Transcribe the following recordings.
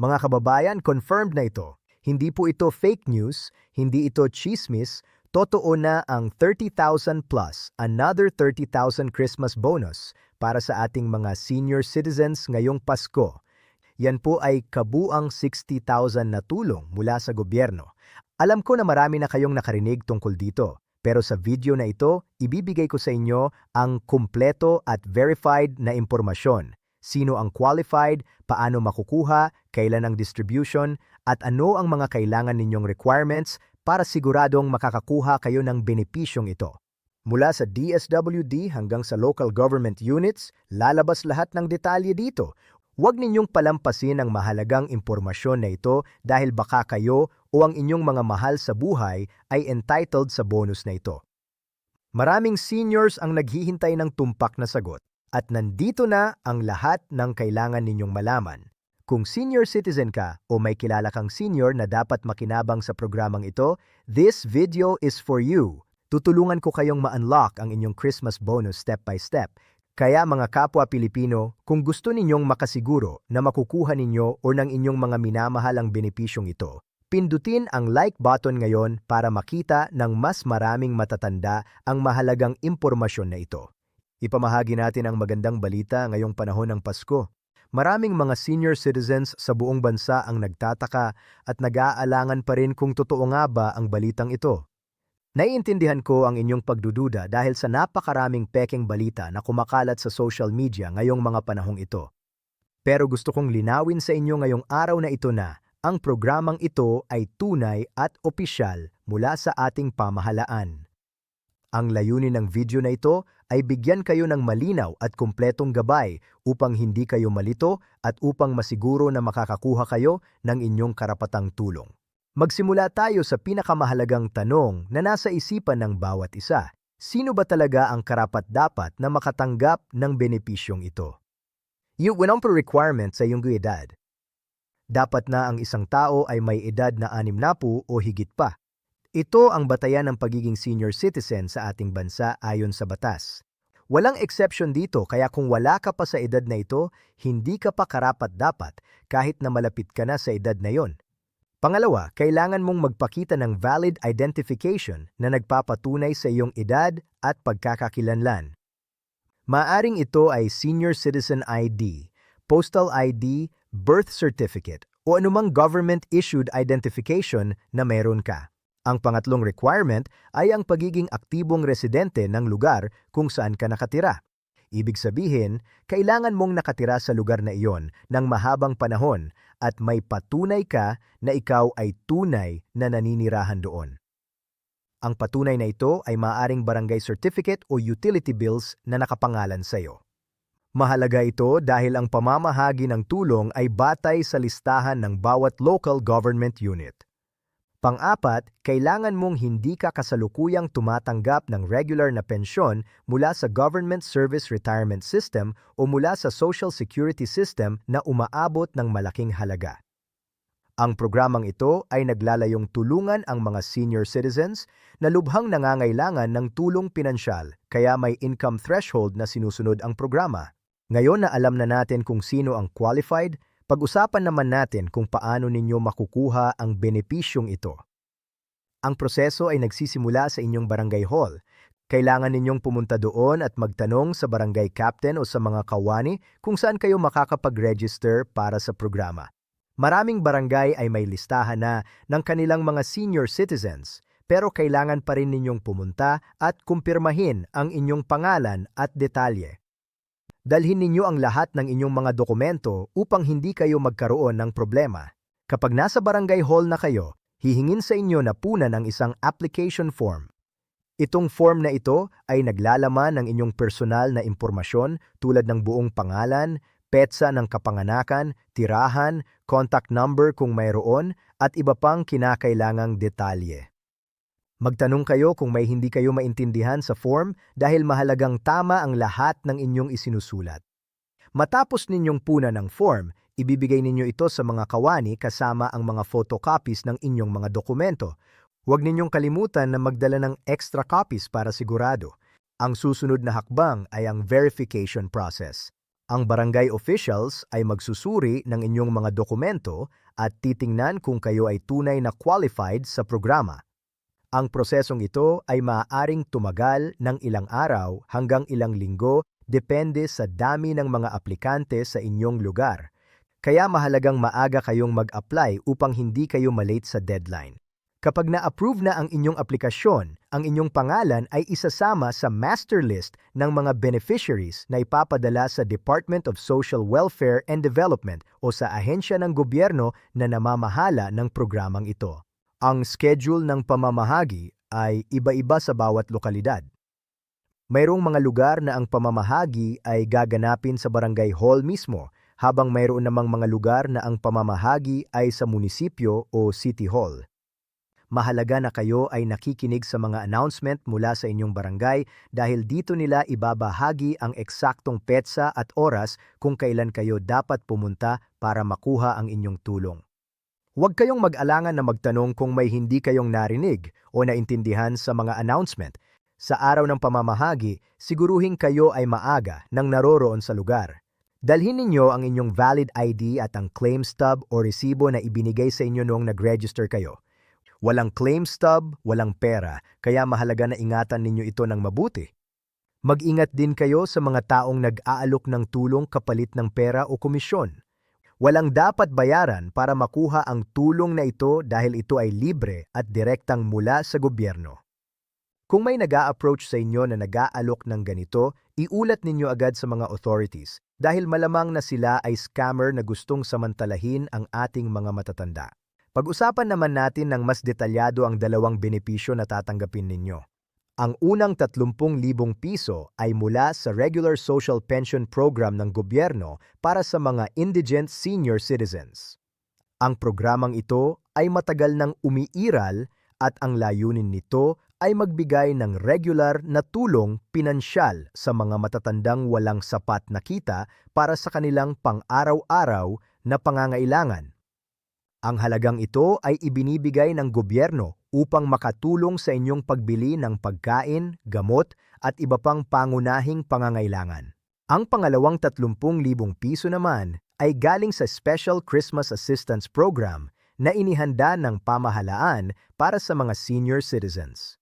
Mga kababayan, confirmed na ito. Hindi po ito fake news, hindi ito chismis, totoo na ang 30,000 plus, another 30,000 Christmas bonus para sa ating mga senior citizens ngayong Pasko. Yan po ay kabuang 60,000 na tulong mula sa gobyerno. Alam ko na marami na kayong nakarinig tungkol dito, pero sa video na ito, ibibigay ko sa inyo ang kumpleto at verified na impormasyon. Sino ang qualified, paano makukuha, kailan ang distribution, at ano ang mga kailangan ninyong requirements para siguradong makakakuha kayo ng benepisyong ito. Mula sa DSWD hanggang sa local government units, lalabas lahat ng detalye dito. Huwag ninyong palampasin ang mahalagang impormasyon na ito dahil baka kayo o ang inyong mga mahal sa buhay ay entitled sa bonus na ito. Maraming seniors ang naghihintay ng tumpak na sagot at nandito na ang lahat ng kailangan ninyong malaman. Kung senior citizen ka o may kilala kang senior na dapat makinabang sa programang ito, this video is for you. Tutulungan ko kayong ma-unlock ang inyong Christmas bonus step by step. Kaya mga kapwa Pilipino, kung gusto ninyong makasiguro na makukuha ninyo o ng inyong mga minamahal ang benepisyong ito, pindutin ang like button ngayon para makita ng mas maraming matatanda ang mahalagang impormasyon na ito. Ipamahagi natin ang magandang balita ngayong panahon ng Pasko. Maraming mga senior citizens sa buong bansa ang nagtataka at nag-aalangan pa rin kung totoo nga ba ang balitang ito. Naiintindihan ko ang inyong pagdududa dahil sa napakaraming pekeng balita na kumakalat sa social media ngayong mga panahong ito. Pero gusto kong linawin sa inyo ngayong araw na ito na ang programang ito ay tunay at opisyal mula sa ating pamahalaan. Ang layunin ng video na ito ay bigyan kayo ng malinaw at kumpletong gabay upang hindi kayo malito at upang masiguro na makakakuha kayo ng inyong karapatang tulong. Magsimula tayo sa pinakamahalagang tanong na nasa isipan ng bawat isa. Sino ba talaga ang karapat-dapat na makatanggap ng benepisyong ito? Yung unang requirement sa iyong edad. Dapat na ang isang tao ay may edad na anim na po o higit pa. Ito ang batayan ng pagiging senior citizen sa ating bansa ayon sa batas. Walang exception dito kaya kung wala ka pa sa edad na ito, hindi ka pa karapat-dapat kahit na malapit ka na sa edad na yon. Pangalawa, kailangan mong magpakita ng valid identification na nagpapatunay sa iyong edad at pagkakakilanlan. Maaring ito ay Senior Citizen ID, Postal ID, Birth Certificate, o anumang government-issued identification na meron ka. Ang pangatlong requirement ay ang pagiging aktibong residente ng lugar kung saan ka nakatira. Ibig sabihin, kailangan mong nakatira sa lugar na iyon ng mahabang panahon at may patunay ka na ikaw ay tunay na naninirahan doon. Ang patunay na ito ay maaring barangay certificate o utility bills na nakapangalan sa iyo. Mahalaga ito dahil ang pamamahagi ng tulong ay batay sa listahan ng bawat local government unit. Pang-apat, kailangan mong hindi ka kasalukuyang tumatanggap ng regular na pensyon mula sa Government Service Retirement System o mula sa Social Security System na umaabot ng malaking halaga. Ang programang ito ay naglalayong tulungan ang mga senior citizens na lubhang nangangailangan ng tulong pinansyal kaya may income threshold na sinusunod ang programa. Ngayon na alam na natin kung sino ang qualified, pag-usapan naman natin kung paano ninyo makukuha ang benepisyong ito. Ang proseso ay nagsisimula sa inyong barangay hall. Kailangan ninyong pumunta doon at magtanong sa barangay captain o sa mga kawani kung saan kayo makakapag-register para sa programa. Maraming barangay ay may listahan na ng kanilang mga senior citizens, pero kailangan pa rin ninyong pumunta at kumpirmahin ang inyong pangalan at detalye. Dalhin ninyo ang lahat ng inyong mga dokumento upang hindi kayo magkaroon ng problema. Kapag nasa barangay hall na kayo, hihingin sa inyo na punan ang isang application form. Itong form na ito ay naglalaman ng inyong personal na impormasyon tulad ng buong pangalan, petsa ng kapanganakan, tirahan, contact number kung mayroon, at iba pang kinakailangang detalye. Magtanong kayo kung may hindi kayo maintindihan sa form dahil mahalagang tama ang lahat ng inyong isinusulat. Matapos ninyong puna ng form, ibibigay ninyo ito sa mga kawani kasama ang mga photocopies ng inyong mga dokumento. Huwag ninyong kalimutan na magdala ng extra copies para sigurado. Ang susunod na hakbang ay ang verification process. Ang barangay officials ay magsusuri ng inyong mga dokumento at titingnan kung kayo ay tunay na qualified sa programa. Ang prosesong ito ay maaaring tumagal ng ilang araw hanggang ilang linggo depende sa dami ng mga aplikante sa inyong lugar. Kaya mahalagang maaga kayong mag-apply upang hindi kayo malate sa deadline. Kapag na-approve na ang inyong aplikasyon, ang inyong pangalan ay isasama sa master list ng mga beneficiaries na ipapadala sa Department of Social Welfare and Development o sa ahensya ng gobyerno na namamahala ng programang ito. Ang schedule ng pamamahagi ay iba-iba sa bawat lokalidad. Mayroong mga lugar na ang pamamahagi ay gaganapin sa barangay hall mismo, habang mayroon namang mga lugar na ang pamamahagi ay sa munisipyo o city hall. Mahalaga na kayo ay nakikinig sa mga announcement mula sa inyong barangay dahil dito nila ibabahagi ang eksaktong petsa at oras kung kailan kayo dapat pumunta para makuha ang inyong tulong. Huwag kayong mag-alangan na magtanong kung may hindi kayong narinig o naintindihan sa mga announcement. Sa araw ng pamamahagi, siguruhin kayo ay maaga nang naroroon sa lugar. Dalhin ninyo ang inyong valid ID at ang claim stub o resibo na ibinigay sa inyo noong nag-register kayo. Walang claim stub, walang pera, kaya mahalaga na ingatan ninyo ito ng mabuti. Mag-ingat din kayo sa mga taong nag-aalok ng tulong kapalit ng pera o komisyon. Walang dapat bayaran para makuha ang tulong na ito dahil ito ay libre at direktang mula sa gobyerno. Kung may nag approach sa inyo na nag-aalok ng ganito, iulat ninyo agad sa mga authorities dahil malamang na sila ay scammer na gustong samantalahin ang ating mga matatanda. Pag-usapan naman natin ng mas detalyado ang dalawang benepisyo na tatanggapin ninyo. Ang unang 30,000 piso ay mula sa Regular Social Pension Program ng gobyerno para sa mga indigent senior citizens. Ang programang ito ay matagal nang umiiral at ang layunin nito ay magbigay ng regular na tulong pinansyal sa mga matatandang walang sapat na kita para sa kanilang pang-araw-araw na pangangailangan. Ang halagang ito ay ibinibigay ng gobyerno upang makatulong sa inyong pagbili ng pagkain, gamot at iba pang pangunahing pangangailangan. Ang pangalawang 30,000 piso naman ay galing sa Special Christmas Assistance Program na inihanda ng pamahalaan para sa mga senior citizens.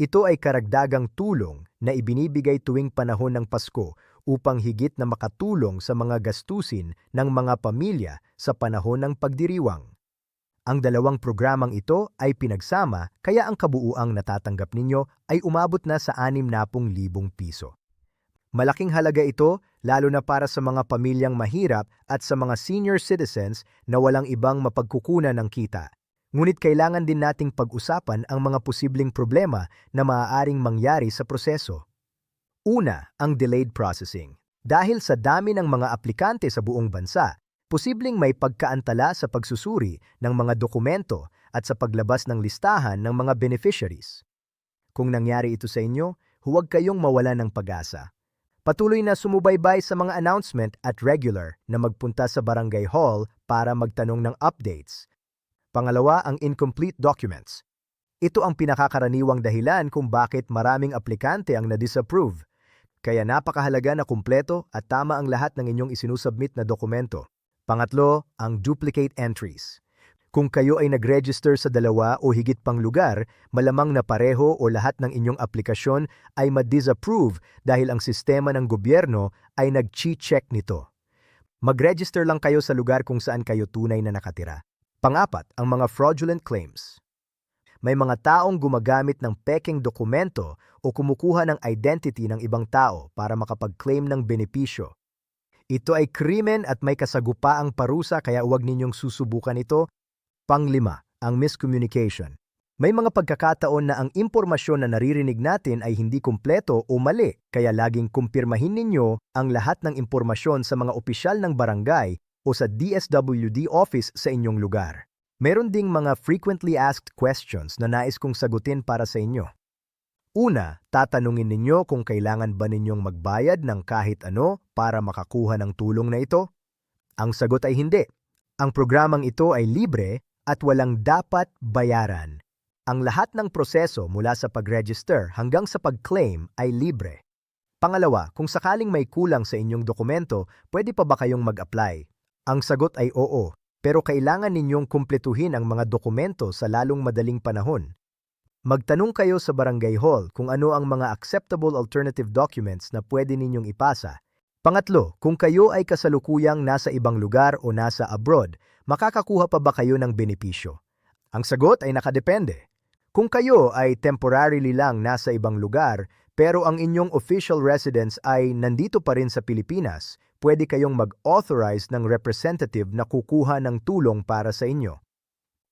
Ito ay karagdagang tulong na ibinibigay tuwing panahon ng Pasko upang higit na makatulong sa mga gastusin ng mga pamilya sa panahon ng pagdiriwang. Ang dalawang programang ito ay pinagsama kaya ang kabuuang natatanggap ninyo ay umabot na sa 60,000 piso. Malaking halaga ito lalo na para sa mga pamilyang mahirap at sa mga senior citizens na walang ibang mapagkukunan ng kita. Ngunit kailangan din nating pag-usapan ang mga posibleng problema na maaaring mangyari sa proseso. Una, ang delayed processing. Dahil sa dami ng mga aplikante sa buong bansa, posibleng may pagkaantala sa pagsusuri ng mga dokumento at sa paglabas ng listahan ng mga beneficiaries. Kung nangyari ito sa inyo, huwag kayong mawala ng pag-asa. Patuloy na sumubaybay sa mga announcement at regular na magpunta sa barangay hall para magtanong ng updates. Pangalawa, ang incomplete documents. Ito ang pinakakaraniwang dahilan kung bakit maraming aplikante ang na-disapprove. Kaya napakahalaga na kumpleto at tama ang lahat ng inyong isinusubmit na dokumento. Pangatlo, ang duplicate entries. Kung kayo ay nag-register sa dalawa o higit pang lugar, malamang na pareho o lahat ng inyong aplikasyon ay ma-disapprove dahil ang sistema ng gobyerno ay nag-check nito. Mag-register lang kayo sa lugar kung saan kayo tunay na nakatira. Pangapat, ang mga fraudulent claims may mga taong gumagamit ng peking dokumento o kumukuha ng identity ng ibang tao para makapag-claim ng benepisyo. Ito ay krimen at may kasagupaang parusa kaya huwag ninyong susubukan ito. Panglima, ang miscommunication. May mga pagkakataon na ang impormasyon na naririnig natin ay hindi kumpleto o mali, kaya laging kumpirmahin ninyo ang lahat ng impormasyon sa mga opisyal ng barangay o sa DSWD office sa inyong lugar. Meron ding mga frequently asked questions na nais kong sagutin para sa inyo. Una, tatanungin ninyo kung kailangan ba ninyong magbayad ng kahit ano para makakuha ng tulong na ito? Ang sagot ay hindi. Ang programang ito ay libre at walang dapat bayaran. Ang lahat ng proseso mula sa pag-register hanggang sa pag-claim ay libre. Pangalawa, kung sakaling may kulang sa inyong dokumento, pwede pa ba kayong mag-apply? Ang sagot ay oo, pero kailangan ninyong kumpletuhin ang mga dokumento sa lalong madaling panahon. Magtanong kayo sa barangay hall kung ano ang mga acceptable alternative documents na pwede ninyong ipasa. Pangatlo, kung kayo ay kasalukuyang nasa ibang lugar o nasa abroad, makakakuha pa ba kayo ng benepisyo? Ang sagot ay nakadepende. Kung kayo ay temporarily lang nasa ibang lugar, pero ang inyong official residence ay nandito pa rin sa Pilipinas, pwede kayong mag-authorize ng representative na kukuha ng tulong para sa inyo.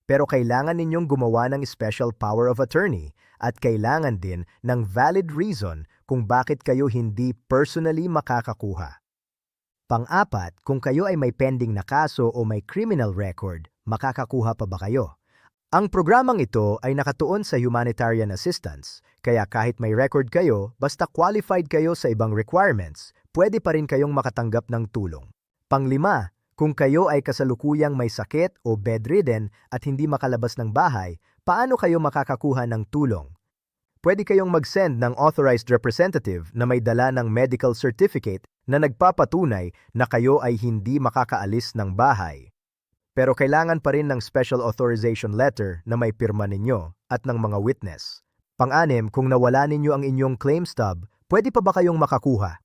Pero kailangan ninyong gumawa ng special power of attorney at kailangan din ng valid reason kung bakit kayo hindi personally makakakuha. Pang-apat, kung kayo ay may pending na kaso o may criminal record, makakakuha pa ba kayo? Ang programang ito ay nakatuon sa humanitarian assistance, kaya kahit may record kayo, basta qualified kayo sa ibang requirements, pwede pa rin kayong makatanggap ng tulong. Panglima, kung kayo ay kasalukuyang may sakit o bedridden at hindi makalabas ng bahay, paano kayo makakakuha ng tulong? Pwede kayong mag-send ng authorized representative na may dala ng medical certificate na nagpapatunay na kayo ay hindi makakaalis ng bahay. Pero kailangan pa rin ng special authorization letter na may pirma ninyo at ng mga witness. Pang-anim, kung nawala ninyo ang inyong claim stub, pwede pa ba kayong makakuha?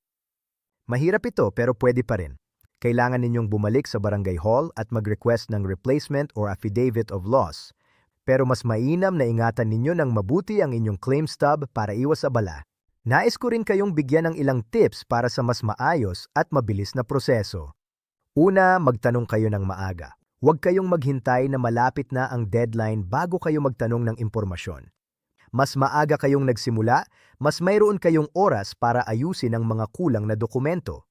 Mahirap ito pero pwede pa rin kailangan ninyong bumalik sa barangay hall at mag-request ng replacement or affidavit of loss. Pero mas mainam na ingatan ninyo ng mabuti ang inyong claim stub para iwas abala. Nais ko rin kayong bigyan ng ilang tips para sa mas maayos at mabilis na proseso. Una, magtanong kayo ng maaga. Huwag kayong maghintay na malapit na ang deadline bago kayo magtanong ng impormasyon. Mas maaga kayong nagsimula, mas mayroon kayong oras para ayusin ang mga kulang na dokumento.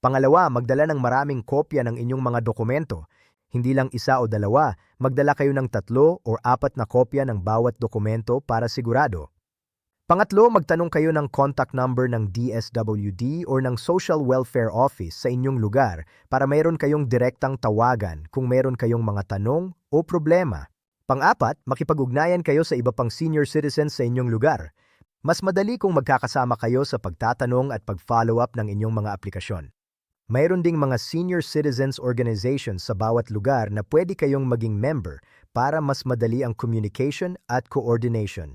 Pangalawa, magdala ng maraming kopya ng inyong mga dokumento. Hindi lang isa o dalawa, magdala kayo ng tatlo o apat na kopya ng bawat dokumento para sigurado. Pangatlo, magtanong kayo ng contact number ng DSWD o ng Social Welfare Office sa inyong lugar para mayroon kayong direktang tawagan kung mayroon kayong mga tanong o problema. Pang-apat, makipag-ugnayan kayo sa iba pang senior citizens sa inyong lugar. Mas madali kung magkakasama kayo sa pagtatanong at pag-follow up ng inyong mga aplikasyon. Mayroon ding mga senior citizens organizations sa bawat lugar na pwede kayong maging member para mas madali ang communication at coordination.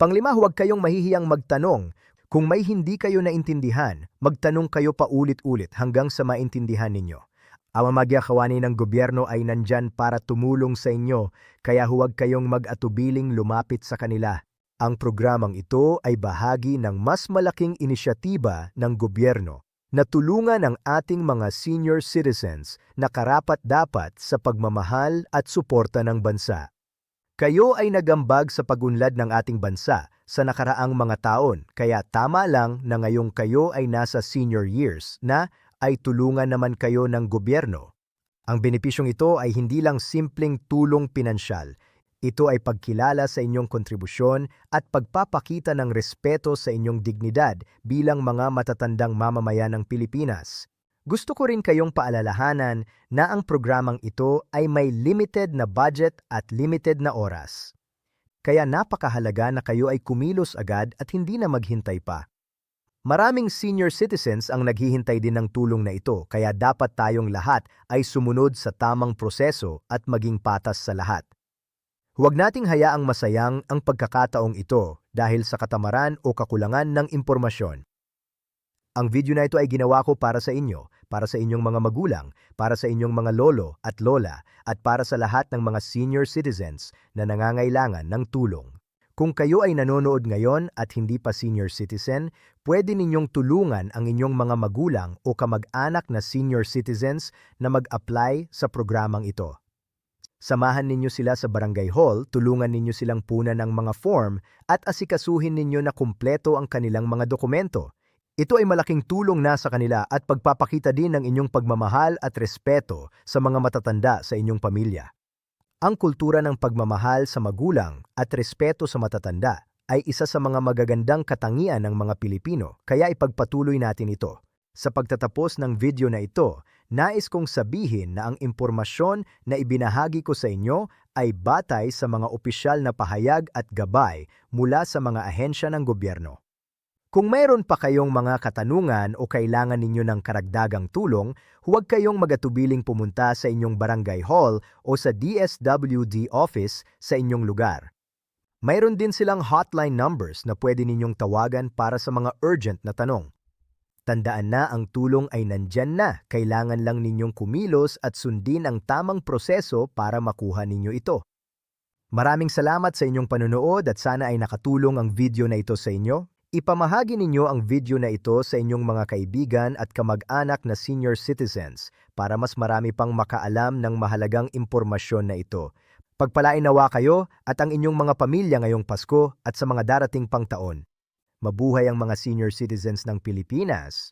Panglima, huwag kayong mahihiyang magtanong. Kung may hindi kayo naintindihan, magtanong kayo pa ulit-ulit hanggang sa maintindihan ninyo. Ang magyakawani ng gobyerno ay nandyan para tumulong sa inyo, kaya huwag kayong mag-atubiling lumapit sa kanila. Ang programang ito ay bahagi ng mas malaking inisyatiba ng gobyerno na tulungan ang ating mga senior citizens na karapat-dapat sa pagmamahal at suporta ng bansa. Kayo ay nagambag sa pagunlad ng ating bansa sa nakaraang mga taon, kaya tama lang na ngayong kayo ay nasa senior years na ay tulungan naman kayo ng gobyerno. Ang benepisyong ito ay hindi lang simpleng tulong pinansyal, ito ay pagkilala sa inyong kontribusyon at pagpapakita ng respeto sa inyong dignidad bilang mga matatandang mamamayan ng Pilipinas. Gusto ko rin kayong paalalahanan na ang programang ito ay may limited na budget at limited na oras. Kaya napakahalaga na kayo ay kumilos agad at hindi na maghintay pa. Maraming senior citizens ang naghihintay din ng tulong na ito kaya dapat tayong lahat ay sumunod sa tamang proseso at maging patas sa lahat. Huwag nating hayaang masayang ang pagkakataong ito dahil sa katamaran o kakulangan ng impormasyon. Ang video na ito ay ginawa ko para sa inyo, para sa inyong mga magulang, para sa inyong mga lolo at lola, at para sa lahat ng mga senior citizens na nangangailangan ng tulong. Kung kayo ay nanonood ngayon at hindi pa senior citizen, pwede ninyong tulungan ang inyong mga magulang o kamag-anak na senior citizens na mag-apply sa programang ito. Samahan ninyo sila sa barangay hall, tulungan ninyo silang puna ng mga form at asikasuhin ninyo na kumpleto ang kanilang mga dokumento. Ito ay malaking tulong na sa kanila at pagpapakita din ng inyong pagmamahal at respeto sa mga matatanda sa inyong pamilya. Ang kultura ng pagmamahal sa magulang at respeto sa matatanda ay isa sa mga magagandang katangian ng mga Pilipino, kaya ipagpatuloy natin ito. Sa pagtatapos ng video na ito, nais kong sabihin na ang impormasyon na ibinahagi ko sa inyo ay batay sa mga opisyal na pahayag at gabay mula sa mga ahensya ng gobyerno. Kung mayroon pa kayong mga katanungan o kailangan ninyo ng karagdagang tulong, huwag kayong magatubiling pumunta sa inyong barangay hall o sa DSWD office sa inyong lugar. Mayroon din silang hotline numbers na pwede ninyong tawagan para sa mga urgent na tanong. Tandaan na ang tulong ay nandyan na, kailangan lang ninyong kumilos at sundin ang tamang proseso para makuha ninyo ito. Maraming salamat sa inyong panonood at sana ay nakatulong ang video na ito sa inyo. Ipamahagi ninyo ang video na ito sa inyong mga kaibigan at kamag-anak na senior citizens para mas marami pang makaalam ng mahalagang impormasyon na ito. Pagpalain nawa kayo at ang inyong mga pamilya ngayong Pasko at sa mga darating pang taon. Mabuhay ang mga senior citizens ng Pilipinas.